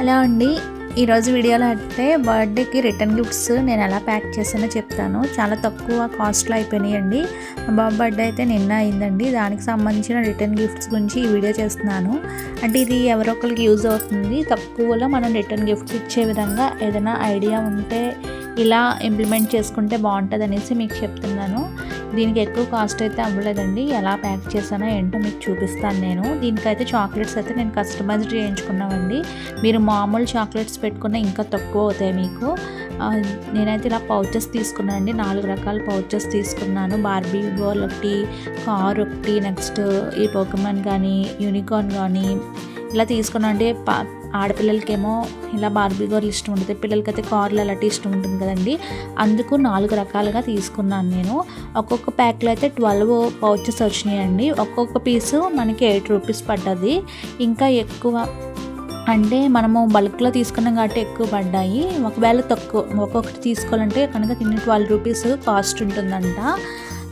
Hello అండి. ఈరోజు వీడియోలో అయితే బర్త్డేకి రిటర్న్ గిఫ్ట్స్ నేను ఎలా ప్యాక్ చేసానో చెప్తాను. చాలా తక్కువ కాస్ట్లో అయిపోయినాయండి. మా బాబు బర్త్డే అయితే నిన్న అయిందండి. దానికి సంబంధించిన రిటర్న్ గిఫ్ట్స్ గురించి ఈ వీడియో చేస్తున్నాను. అంటే ఇది ఎవరో ఒకరికి యూజ్ అవుతుంది. తక్కువలో మనం రిటర్న్ గిఫ్ట్స్ ఇచ్చే విధంగా ఏదైనా ఐడియా ఉంటే ఇలా ఇంప్లిమెంట్ చేసుకుంటే బాగుంటుంది అనేసి మీకు చెప్తున్నాను. దీనికి ఎక్కువ కాస్ట్ అయితే అవ్వలేదండి. ఎలా ప్యాక్ చేశానో ఏంటో మీకు చూపిస్తాను నేను. దీనికైతే చాక్లెట్స్ అయితే నేను కస్టమైజ్ చేయించుకున్నామండి. మీరు మామూలు చాక్లెట్స్ పెట్టుకున్న ఇంకా తక్కువ అవుతాయి మీకు. నేనైతే ఇలా పౌచెస్ తీసుకున్నానండి. నాలుగు రకాల పౌచెస్ తీసుకున్నాను. బార్బీ గోల్ ఒకటి కార్ ఒకటి నెక్స్ట్ ఈ పొకమన్ కానీ యూనికార్న్ కానీ ఇలా తీసుకున్నాను అంటే ఆడపిల్లలకేమో ఇలా బార్బీ గోర్లు ఇష్టం ఉంటుంది పిల్లలకైతే కార్లు అలాంటి ఇష్టం ఉంటుంది కదండి. అందుకు నాలుగు రకాలుగా తీసుకున్నాను నేను. ఒక్కొక్క ప్యాక్లో అయితే ట్వెల్వ్ పౌచెస్ వచ్చినాయండి. ఒక్కొక్క పీసు మనకి ఎయిట్ రూపీస్ పడ్డది. ఇంకా ఎక్కువ అంటే మనము బల్క్లో తీసుకున్నాం కాబట్టి ఎక్కువ పడ్డాయి. ఒకవేళ తక్కువ ఒక్కొక్కటి తీసుకోవాలంటే కనుక తిన్న ట్వెల్వ్ రూపీస్ కాస్ట్ ఉంటుందంట.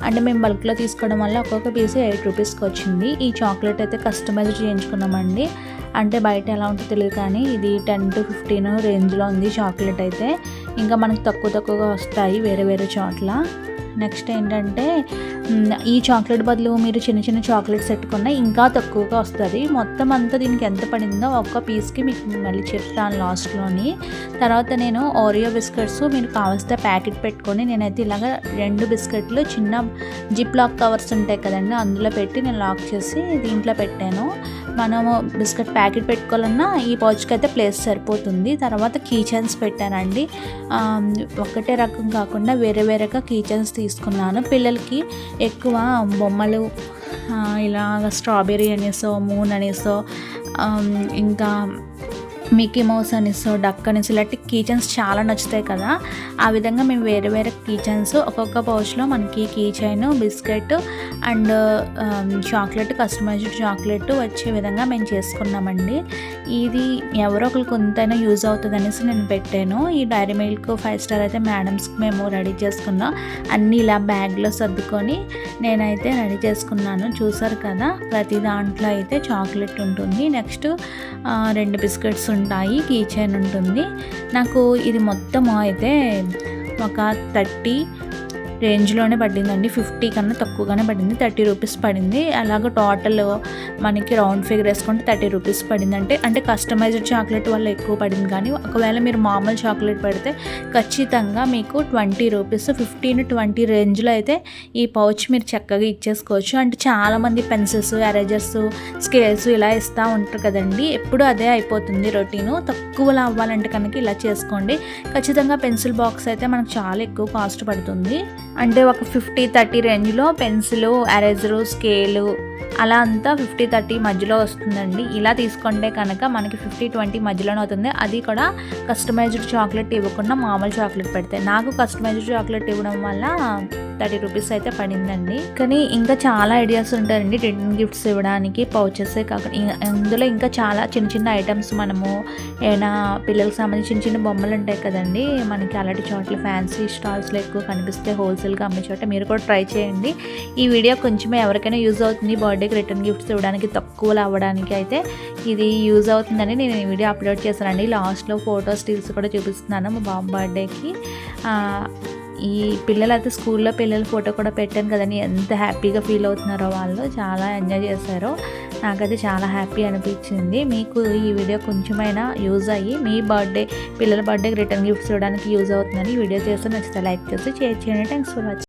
అంటే మేము బల్క్లో తీసుకోవడం వల్ల ఒక్కొక్క పీస్ ఎయిట్ రూపీస్కి వచ్చింది. ఈ చాక్లెట్ అయితే కస్టమైజ్ చేయించుకున్నామండి. అంటే బయట ఎలా ఉంటుందో తెలియదు కానీ ఇది టెన్ టు ఫిఫ్టీన్ రేంజ్లో ఉంది చాక్లెట్ అయితే. ఇంకా మనకు తక్కువ తక్కువగా వస్తాయి వేరే వేరే చోట్ల. నెక్స్ట్ ఏంటంటే ఈ చాక్లెట్ బదులు మీరు చిన్న చిన్న చాక్లెట్స్ పెట్టుకున్న ఇంకా తక్కువగా వస్తుంది. మొత్తం అంతా దీనికి ఎంత పడిందో ఒక్క పీస్కి మీకు మళ్ళీ చెప్తాను లాస్ట్లోని. తర్వాత నేను ఓరియో బిస్కెట్స్ మీరు కావాల్సిన ప్యాకెట్ పెట్టుకొని నేనైతే ఇలాగ రెండు బిస్కెట్లు చిన్న జిప్ లాక్ కవర్స్ ఉంటాయి కదండి అందులో పెట్టి నేను లాక్ చేసి దీంట్లో పెట్టాను. మనము బిస్కెట్ ప్యాకెట్ పెట్టుకోవాలన్నా ఈ పౌచ్కి అయితే ప్లేస్ సరిపోతుంది. తర్వాత కీచెన్స్ పెట్టానండి. ఒకటే రకం కాకుండా వేరే వేరేగా కీచెన్స్ తీసుకున్నాను. పిల్లలకి ఎక్కువ బొమ్మలు ఇలాగ స్ట్రాబెర్రీ అనేసో మూన్ అనేసో ఇంకా మిక్కీ మౌస్ అనిస్ డక్ అనేసి ఇలాంటి కీచెన్స్ చాలా నచ్చుతాయి కదా. ఆ విధంగా మేము వేరే వేరే కీచెన్స్ ఒక్కొక్క పౌచ్లో మనకి key chain biscuit and chocolate customized chocolate వచ్చే విధంగా మేము చేసుకున్నామండి. ఇది ఎవరో ఒకరికి కొంతైనా యూజ్ అవుతుంది అనేసి నేను పెట్టాను. ఈ డైరీ మిల్క్ ఫైవ్ స్టార్ అయితే మేడమ్స్కి మేము రెడీ చేసుకున్నాం. అన్నీ ఇలా బ్యాగ్లో సర్దుకొని నేనైతే రెడీ చేసుకున్నాను. చూసారు కదా ప్రతి దాంట్లో అయితే చాక్లెట్ ఉంటుంది. నెక్స్ట్ uh, రెండు బిస్కెట్స్ ఉంటాయి కీ చైన్ ఉంటుంది. నాకు ఇది మొత్తం అయితే ఒక థర్టీ రేంజ్లోనే పడిందండి. ఫిఫ్టీ కన్నా తక్కువగానే పడింది. థర్టీ రూపీస్ పడింది. అలాగ టోటల్ మనకి రౌండ్ ఫిగర్ వేసుకుంటే థర్టీ రూపీస్ పడిందంటే అంటే అంటే కస్టమైజ్డ్ చాక్లెట్ వల్ల ఎక్కువ పడింది. కానీ ఒకవేళ మీరు మామూలు చాక్లెట్ పెడితే ఖచ్చితంగా మీకు ట్వంటీ రూపీస్ ఫిఫ్టీన్ ట్వంటీ రేంజ్లో అయితే ఈ పౌచ్ మీరు చక్కగా ఇచ్చేసుకోవచ్చు. అంటే చాలామంది పెన్సిల్స్ ఎరేజర్స్ స్కేల్స్ ఇలా ఇస్తూ ఉంటారు కదండి. ఎప్పుడు అదే అయిపోతుంది రొటీను. తక్కువలో అవ్వాలంటే కనుక ఇలా చేసుకోండి. ఖచ్చితంగా పెన్సిల్ బాక్స్ అయితే మనకు చాలా ఎక్కువ కాస్ట్ పడుతుంది. అంటే ఒక ఫిఫ్టీ థర్టీ రేంజ్లో పెన్సిల్ ఎరేజరు స్కేలు అలా అంతా ఫిఫ్టీ థర్టీ మధ్యలో వస్తుందండి. ఇలా తీసుకుంటే కనుక మనకి ఫిఫ్టీ ట్వంటీ మధ్యలోనే అవుతుంది. అది కూడా కస్టమైజ్డ్ చాక్లెట్ ఇవ్వకుండా మామూలు చాక్లెట్ పెడితే. నాకు కస్టమైజ్డ్ చాక్లెట్ ఇవ్వడం వల్ల థర్టీ రూపీస్ అయితే పడిందండి. కానీ ఇంకా చాలా ఐడియాస్ ఉంటాయండి. రిటర్న్ గిఫ్ట్స్ ఇవ్వడానికి పౌచెస్ కాకుండా అందులో ఇంకా చాలా చిన్న చిన్న ఐటమ్స్ మనము ఏమైనా పిల్లలకు సంబంధించి చిన్న చిన్న బొమ్మలు ఉంటాయి కదండి. మనకి అలాంటి చోట్ల ఫ్యాన్సీ స్టాల్స్లో ఎక్కువ కనిపిస్తే హోల్సేల్గా అమ్మే చోట మీరు కూడా ట్రై చేయండి. ఈ వీడియో కొంచెమే ఎవరికైనా యూజ్ అవుతుంది. బర్త్డేకి రిటర్న్ గిఫ్ట్స్ ఇవ్వడానికి తక్కువలో అవ్వడానికి అయితే ఇది యూజ్ అవుతుందని నేను ఈ వీడియో అప్లోడ్ చేశానండి. లాస్ట్లో ఫోటో స్టిల్స్ కూడా చూపిస్తున్నాను మా బాబు బర్త్డేకి. ఈ పిల్లలు అయితే స్కూల్లో పిల్లల ఫోటో కూడా పెట్టాను కదండి. ఎంత హ్యాపీగా ఫీల్ అవుతున్నారో వాళ్ళు చాలా ఎంజాయ్ చేశారో. నాకైతే చాలా హ్యాపీ అనిపించింది. మీకు ఈ వీడియో కొంచెమైనా యూజ్ అయ్యి మీ బర్త్డే పిల్లల బర్త్డేకి రిటర్న్ గిఫ్ట్స్ ఇవ్వడానికి యూజ్ అవుతుందని వీడియో చేస్తే నచ్చితే లైక్ చేసి షేర్ చేయండి. Thanks for watching